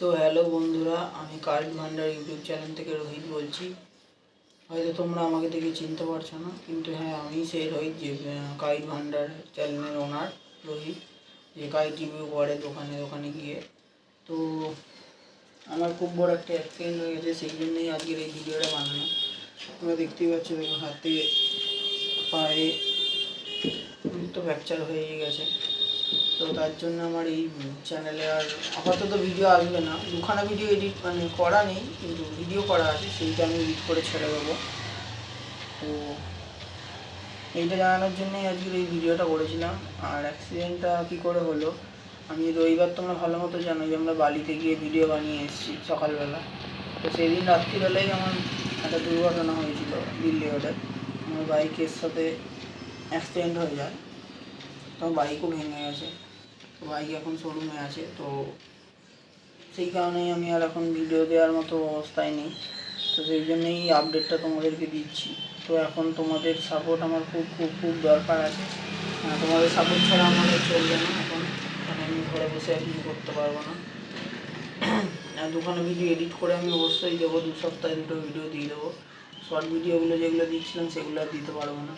তো হ্যালো বন্ধুরা, আমি কার্ড ভান্ডার ইউটিউব চ্যানেল থেকে রোহিত বলছি। হয়তো তোমরা আমাকে দেখে চিনতে পারছ না, কিন্তু হ্যাঁ আমি সেই রোহিত যে কাইট ভান্ডার চ্যানেলের ওনার রোহিত, যে কাইট রিভিউ করে দোকানে দোকানে গিয়ে। তো আমার খুব বড় একটা অ্যাক্সিডেন্ট হয়ে গেছে, সেই জন্যই আজকের এই ভিডিওটা বানানো তোমরা দেখতেই পাচ্ছ, দেখো হাতে, পায়ে তো ফ্র্যাকচার হয়ে গেছে। তো তার জন্য আমার এই চ্যানেলে আর আপাতত ভিডিও আসবে না। দুখানা ভিডিও এডিট মানে করা নেই, কিন্তু ভিডিও করা আছে, সেইটা আমি এডিট করে ছেড়ে দেবো। তো এইটা জানানোর জন্যই আজকের এই ভিডিওটা করেছিলাম। আর অ্যাক্সিডেন্টটা কী করে হলো, আমি রবিবার তোমরা ভালো মতো জানো যে আমরা বালিতে গিয়ে ভিডিও বানিয়ে এসেছি সকালবেলা। তো সেই দিন রাত্রিবেলায় আমার একটা দুর্ঘটনা হয়েছিল দিল্লি রোডে আমার বাইকের সাথে অ্যাক্সিডেন্ট হয়ে যায়। তো বাইকও ভেঙে গেছে তো বাইক এখন শোরুমে আছে, তো সেই কারণেই আমি আর এখন ভিডিও দেওয়ার মতো অবস্থায় নেই। তো সেই জন্যই আপডেটটা তোমাদেরকে দিচ্ছি। তো এখন তোমাদের সাপোর্ট আমার খুব খুব খুব দরকার আছে। তোমাদের সাপোর্ট ছাড়া আমাদের চলবে না এখন। আমি ঘরে বসে আর কিছু করতে পারব না। দুখানা ভিডিও এডিট করে আমি অবশ্যই দেবো। দু সপ্তাহে দুটো ভিডিও দিয়ে দেবো। শর্ট ভিডিওগুলো যেগুলো দিচ্ছিলাম সেগুলো আর দিতে পারব না।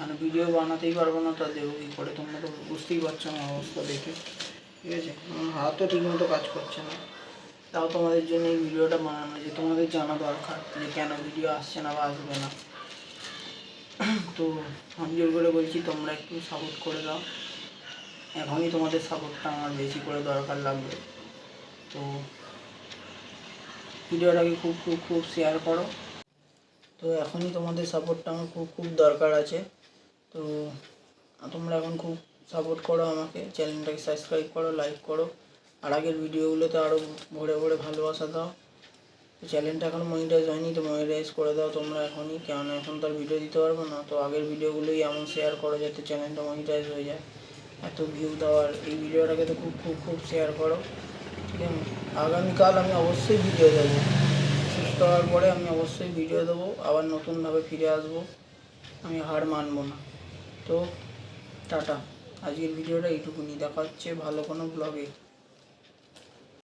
মানে ভিডিও বানাতেই পারব না, তা দেবো কী করে? তোমরা তো বুঝতেই পারছ আমার অবস্থা দেখে, ঠিক আছে? আমার হাতও ঠিকমতো কাজ করছে না। তাও তোমাদের জন্য এই ভিডিওটা বানানো, যে তোমাদের জানা দরকার যে কেন ভিডিও আসছে না বা আসবে না। তো আমি জোর করে বলছি, তোমরা একটু সাপোর্ট করে দাও। এখনই তোমাদের সাপোর্টটা আমার বেশি করে দরকার লাগবে। তো ভিডিওটাকে খুব খুব খুব শেয়ার করো। তো এখনই তোমাদের সাপোর্টটা আমার খুব খুব দরকার আছে। তো তোমরা এখন খুব সাপোর্ট করো আমাকে চ্যানেলটাকে সাবস্ক্রাইব করো লাইক করো। আর আগের ভিডিওগুলোতে আরও ভরে ভরে ভালোবাসা দাও। তো চ্যানেলটা এখন মনিটাইজ হয়নি, তো মনিটাইজ করে দাও তোমরা এখনই কেন এখন তো আর ভিডিও দিতে পারব না। তো আগের ভিডিওগুলোই এমন শেয়ার করো যাতে চ্যানেলটা মনিটাইজ হয়ে যায়। এত ভিউ দেওয়ার এই ভিডিওটাকে তো খুব খুব খুব শেয়ার করো। ঠিক আছে? আগামীকাল আমি অবশ্যই ভিডিও দেবো। সুস্থ হওয়ার পরে আমি অবশ্যই ভিডিও দেবো। আবার নতুনভাবে ফিরে আসব। আমি হার মানবো না। তো টাটা। আজকের ভিডিওটা এইটুকুনি। দেখা হচ্ছে ভালো কোনো ব্লগে